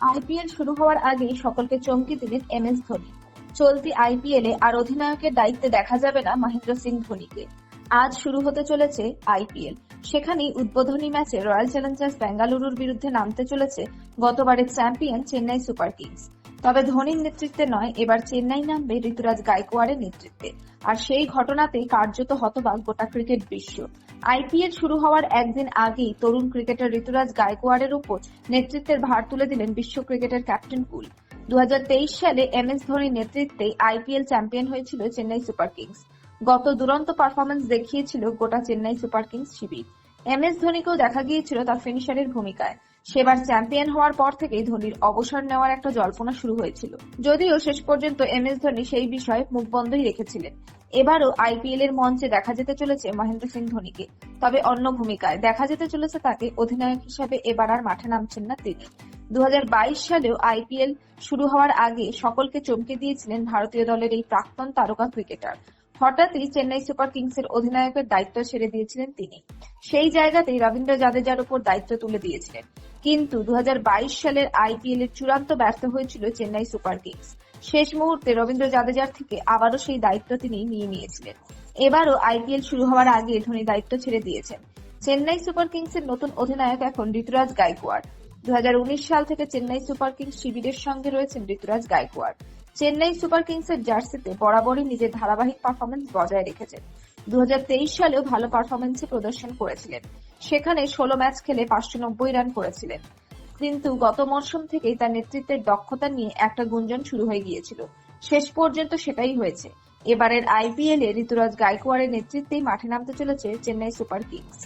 IPL শুরু হওয়ার আগেই সকলকে চমকে দিলেন এম এস ধোনি। চলতি আইপিএলে আর অধিনায়কের দায়িত্বে দেখা যাবে না মহেন্দ্র সিং ধোনিকে। আজ শুরু হতে চলেছে আইপিএল। সেখানেই উদ্বোধনী ম্যাচে রয়্যাল চ্যালেঞ্জার্স বেঙ্গালুরুর বিরুদ্ধে নামতে চলেছে গতবারের চ্যাম্পিয়ন চেন্নাই সুপার কিংস। তবে ধোনির নেতৃত্বে নয়, এবার চেন্নাই নামবে ঋতুরাজ গায়কোয়াড়ের নেতৃত্বে। আর সেই ঘটনাতেই কার্যত হতবাক গোটা ক্রিকেট বিশ্ব। আইপিএল শুরু হওয়ার একদিন আগেই তরুণ ক্রিকেটার ঋতুরাজ গায়কোয়াড়ের উপর নেতৃত্বের ভার তুলে দিলেন বিশ্ব ক্রিকেটের ক্যাপ্টেন কুল দু হাজার তেইশ সালে এম এস ধোনির নেতৃত্বে আইপিএল চ্যাম্পিয়ন হয়েছিল চেন্নাই সুপার কিংস। গত দুরন্ত পারফরমেন্স দেখিয়েছিল গোটা চেন্নাই সুপার কিংস শিবির। এম এস ধোনিকেও দেখা গিয়েছিল তার ফিনিশারের ভূমিকায়। সেবার চ্যাম্পিয়ন হওয়ার পর থেকেই ধোনির অবসর নেওয়ার একটা জল্পনা শুরু হয়েছিল। যদিও শেষ পর্যন্ত এম এস ধোনি সেই বিষয়ে মুখ বন্ধই রেখেছিলেন। এবারও আইপিএল এর মঞ্চে দেখা যেতে চলেছে মহেন্দ্র সিং ধোনিকে। তবে অন্য ভূমিকায় দেখা যেতে চলেছে তাকে অধিনায়ক হিসাবে এবার আর মাঠে নামছেন না তিনি। দু হাজার বাইশ সালেও আইপিএল শুরু হওয়ার আগে সকলকে চমকে দিয়েছিলেন ভারতীয় দলের এই প্রাক্তন তারকা ক্রিকেটার। হঠাৎই চেন্নাই সুপার কিংসের অধিনায়কের দায়িত্ব ছেড়ে দিয়েছিলেন তিনি। সেই জায়গাতেই রবীন্দ্র জাদেজার উপর দায়িত্ব তুলে দিয়েছিলেন। কিন্তু দু হাজার বাইশ সালের আইপিএল এর চূড়ান্ত ব্যর্থ হয়েছিল চেন্নাই সুপার কিংস। শেষ মুহূর্তে রবীন্দ্র জাদেজার থেকে আবারও সেই দায়িত্ব তিনি নিয়ে নিয়েছিলেন। এবারও আইপিএল শুরু হওয়ার আগে ধোনি দায়িত্ব ছেড়ে দিয়েছেন। চেন্নাই সুপার কিংসের নতুন অধিনায়ক এখন ঋতুরাজ গায়কোয়াড়। দু সাল থেকে চেন্নাই সুপার কিংস শিবিরের সঙ্গে রয়েছেন ঋতুরাজ গায়কোয়াড়। চেন্নাই সুপার কিংসের জার্সিতে বরাবরই নিজের ধারাবাহিক পারফরমেন্স বজায় রেখেছেন। দু হাজার তেইশ সালেও ভালো পারফরমেন্সে প্রদর্শন করেছিলেন। সেখানে ষোলো ম্যাচ খেলে পাঁচশো নব্বই রান করেছিলেন। কিন্তু গত মরশুম থেকেই তার নেতৃত্বের দক্ষতা নিয়ে একটা গুঞ্জন শুরু হয়ে গিয়েছিল। শেষ পর্যন্ত সেটাই হয়েছে। এবারের আইপিএল এ ঋতুরাজ গায়কোয়াড়ের নেতৃত্বেই মাঠে নামতে চলেছে চেন্নাই সুপার কিংস।